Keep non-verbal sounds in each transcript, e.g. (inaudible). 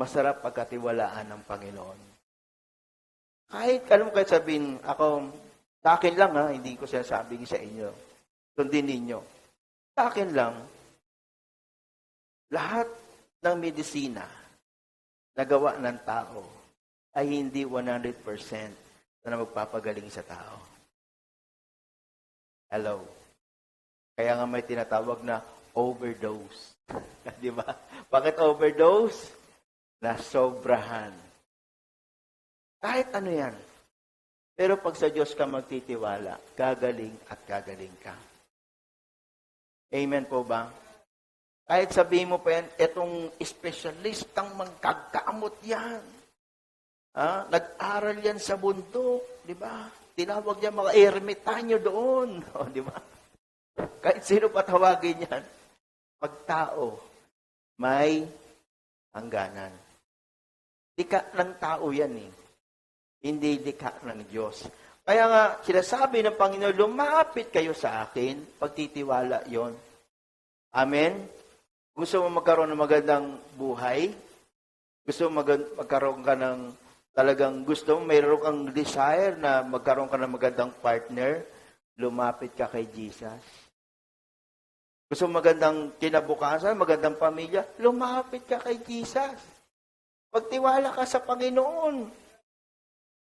Masarap pagkatiwalaan ng Panginoon. Kahit, alam mo, kahit sabihin, ako, sa akin lang ha, hindi ko sinasabing sa inyo. Sundin ninyo. Sa akin lang, lahat ng medisina na gawa ng tao ay hindi 100% na magpapagaling sa tao. Hello. Kaya nga may tinatawag na overdose. (laughs) Di ba? Bakit overdose? Nasobrahan. Kahit ano yan. Pero pag sa Diyos ka magtitiwala, gagaling at gagaling ka. Amen po ba? Kahit sabihin mo pa yan, etong espesyalistang magkagamot yan. Ah, nag-aral yan sa bundok, di ba? Tinawag niya mga ermitanyo doon. (laughs) O, di ba? Kahit sino patawagin yan. Pag tao, may hangganan. Dika ng tao yan eh. Hindi dika ng Diyos. Kaya nga, sinasabi ng Panginoon, lumapit kayo sa akin, pagtitiwala yon. Amen? Gusto mo magkaroon ng magandang buhay? Gusto mo mag- magkaroon ka ng talagang gusto mo, mayroon kang desire na magkaroon ka ng magandang partner? Lumapit ka kay Jesus. Gusto mo magandang kinabukasan, magandang pamilya? Lumapit ka kay Jesus. Pagtiwala ka sa Panginoon.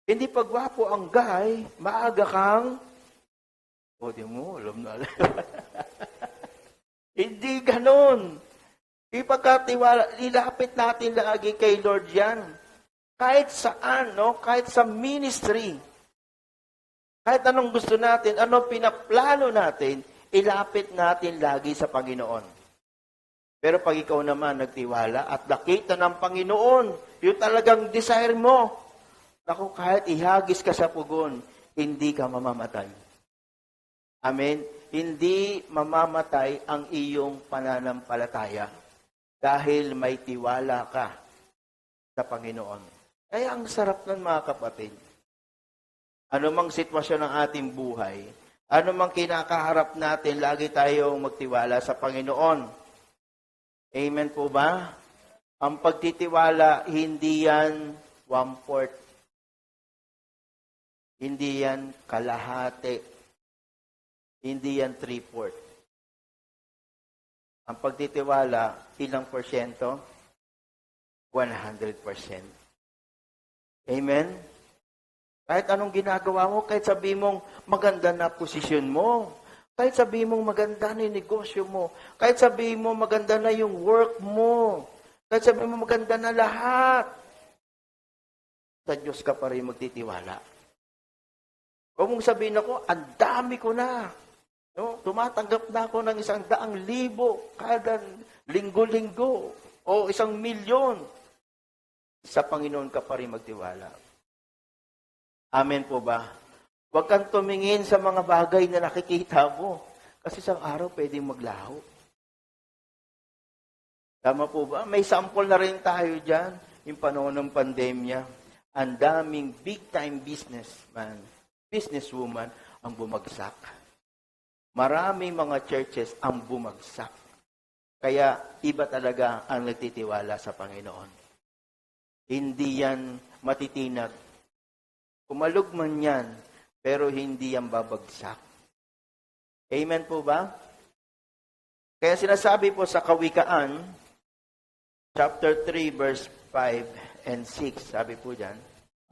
Hindi pagwapo ang guy, maaga kang, o di mo, alam na alam. (laughs) Hindi ganon. Ipagkatiwala, ilapit natin lagi kay Lord yan. Kahit saan, no? Kahit sa ministry. Kahit anong gusto natin, anong pinaplano natin, ilapit natin lagi sa Panginoon. Pero pag ikaw naman nagtiwala at nakita ng Panginoon, yung talagang desire mo, Naku, kahit ihagis ka sa pugon, hindi ka mamamatay. Amen? Hindi mamamatay ang iyong pananampalataya dahil may tiwala ka sa Panginoon. Kaya ang sarap nun mga kapatid. Ano mang sitwasyon ng ating buhay, ano mang kinakaharap natin, lagi tayong magtiwala sa Panginoon. Amen po ba? Ang pagtitiwala, hindi yan one-fourth hindi yan kalahati. Hindi yan three-fourth. Ang pagtitiwala, ilang porsyento? 100%. Amen? Kahit anong ginagawa mo, kahit sabi mong maganda na posisyon mo, kahit sabi mong maganda na yung negosyo mo, kahit sabi mo maganda na yung work mo, kahit sabi mo maganda na lahat, sa Diyos ka pa rin magtitiwala. Huwag mong sabihin ako, ang dami ko na. No? Tumatanggap na ako ng isang daang libo kada linggo-linggo o isang milyon. Sa Panginoon ka pa rin magtiwala. Amen po ba? Huwag kang tumingin sa mga bagay na nakikita mo. Kasi isang araw pwedeng maglaho. Tama po ba? May sample na rin tayo dyan. Yung panahon ng pandemya. Ang daming big-time businessman businesswoman ang bumagsak. Maraming mga churches ang bumagsak. Kaya iba talaga ang nagtitiwala sa Panginoon. Hindi yan matitinag. Kumalog man yan, pero hindi yan babagsak. Amen po ba? Kaya sinasabi po sa Kawikaan, chapter 3, verse 5 and 6, sabi po dyan,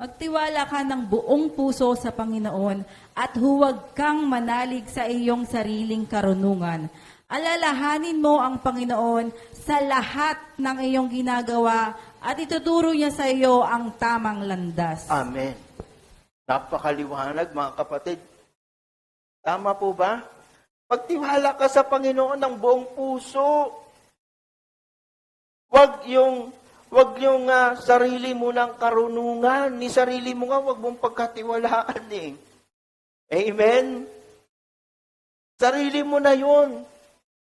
Magtiwala ka ng buong puso sa Panginoon at huwag kang manalig sa iyong sariling karunungan. Alalahanin mo ang Panginoon sa lahat ng iyong ginagawa at ituturo niya sa iyo ang tamang landas. Amen. Napakaliwanag mga kapatid. Tama po ba? Pagtiwala ka sa Panginoon ng buong puso. Huwag yung Huwag yung uh, sarili mo ng karunungan. Ni sarili mo nga, huwag mong pagkatiwalaan eh. Amen? Sarili mo na yun.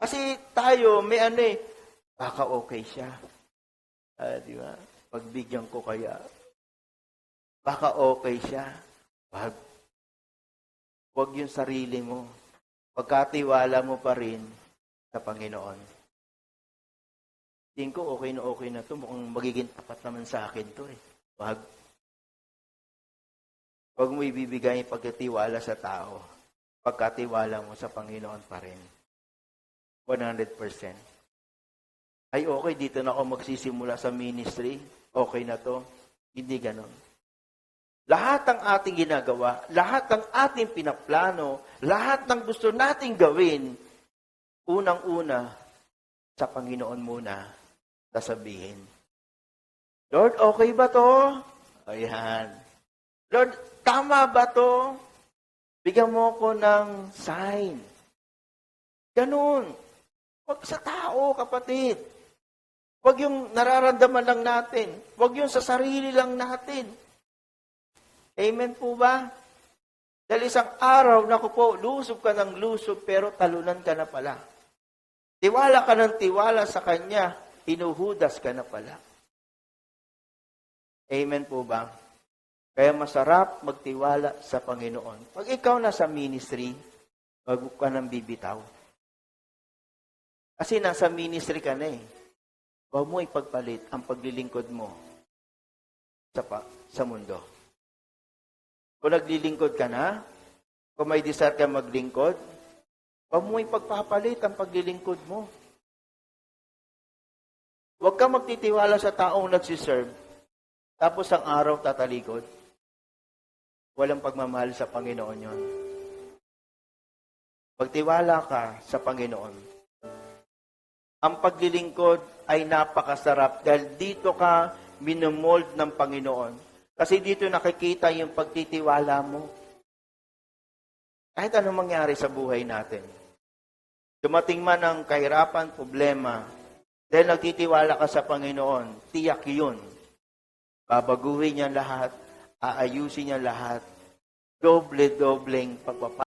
Kasi tayo, may ano eh, baka okay siya. Ah, di ba? Pagbigyan ko kaya. Baka okay siya. Wag. Huwag yung sarili mo. Pagkatiwala mo pa rin sa Panginoon. tingin ko okay na okay na to. Mukhang magiging tapat naman sa akin to eh. Wag. Huwag mo ibibigay yung pagkatiwala sa tao. Pagkatiwala mo sa Panginoon pa rin. 100%. Ay, okay, dito na ako magsisimula sa ministry. Okay na to. Hindi ganon. Lahat ng ating ginagawa, lahat ng ating pinaplano, lahat ng gusto nating gawin, unang-una, sa Panginoon muna, sasabihin. Lord, okay ba to? Ayan. Lord, tama ba to? Bigyan mo ko ng sign. Ganun. Huwag sa tao, kapatid. Huwag yung nararamdaman lang natin. Huwag yung sa sarili lang natin. Amen po ba? Dahil isang araw, naku po, lusob ka ng lusob, pero talunan ka na pala. Tiwala ka ng tiwala sa Kanya, hinuhudas ka na pala. Amen po ba? Kaya masarap magtiwala sa Panginoon. Pag ikaw nasa ministry, wag ka nang bibitaw. Kasi nasa ministry ka na eh. Huwag mo ipagpalit ang paglilingkod mo sa, pa, sa mundo. Kung naglilingkod ka na, kung may desire ka maglingkod, huwag mo ipagpapalit ang paglilingkod mo. Huwag ka magtitiwala sa taong nagsiserve, tapos ang araw tatalikod. Walang pagmamahal sa Panginoon yon. Pagtiwala ka sa Panginoon, ang paglilingkod ay napakasarap dahil dito ka minomold ng Panginoon. Kasi dito nakikita yung pagtitiwala mo. Kahit anong mangyari sa buhay natin. Dumating man ang kahirapan, problema, dahil nagtitiwala ka sa Panginoon, tiyak yun. Babaguhin niya lahat, aayusin niya lahat, doble-dobleng pagpapalala.